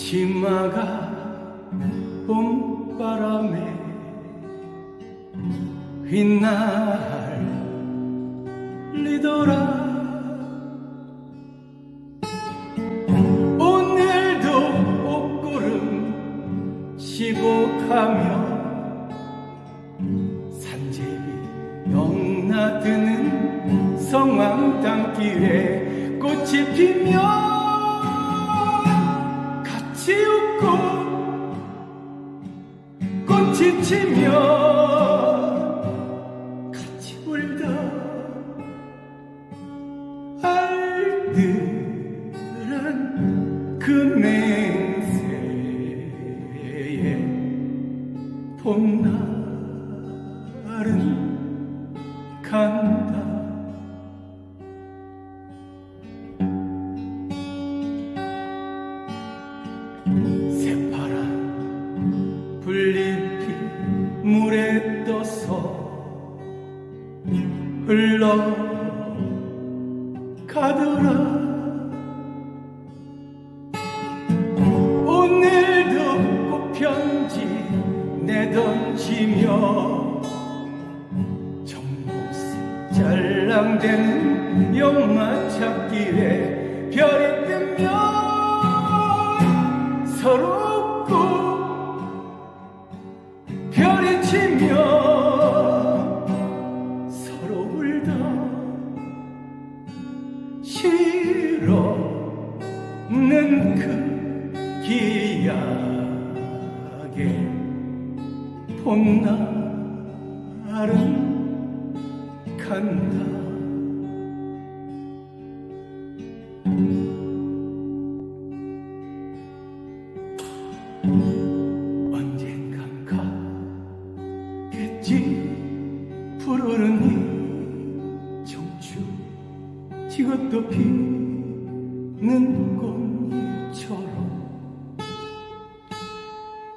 치마가 봄바람에 휘날리더라. 오늘도 옷구름 시복하며 산제비 영나드는 성황 땅길에 꽃이 피며 같이 울다 알들은 그 맹세에 봄날은 간다 물에 떠서 흘러가더라. 오늘도 꽃편지 내던지며 정목새 잘랑대는 연마찻길에 별이 뜨면 서럽 별이 치며 서로 울다 싫어는 그 기약에 봄날은 간다 것도 피는 꽃잎처럼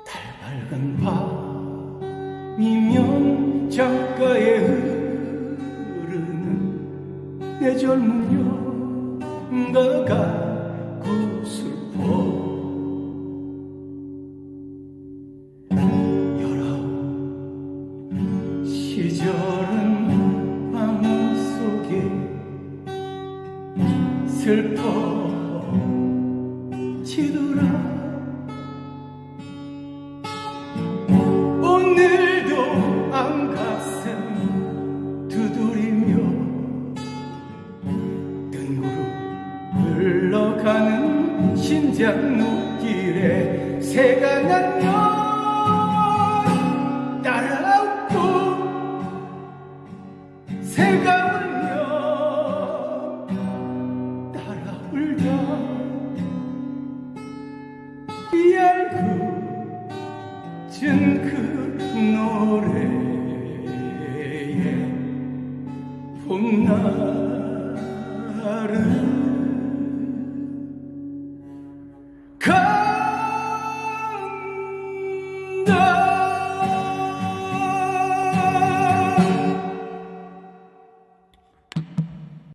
달 밝은 밤이면 창가에 흐르는 내 젊은 영가가 구슬퍼. 시절은 슬퍼지더라. 오늘도 안 가슴 두드리며 뜬구름 흘러가는 신장 눈길에 새가 날면 잊은 그 노래에 봄날은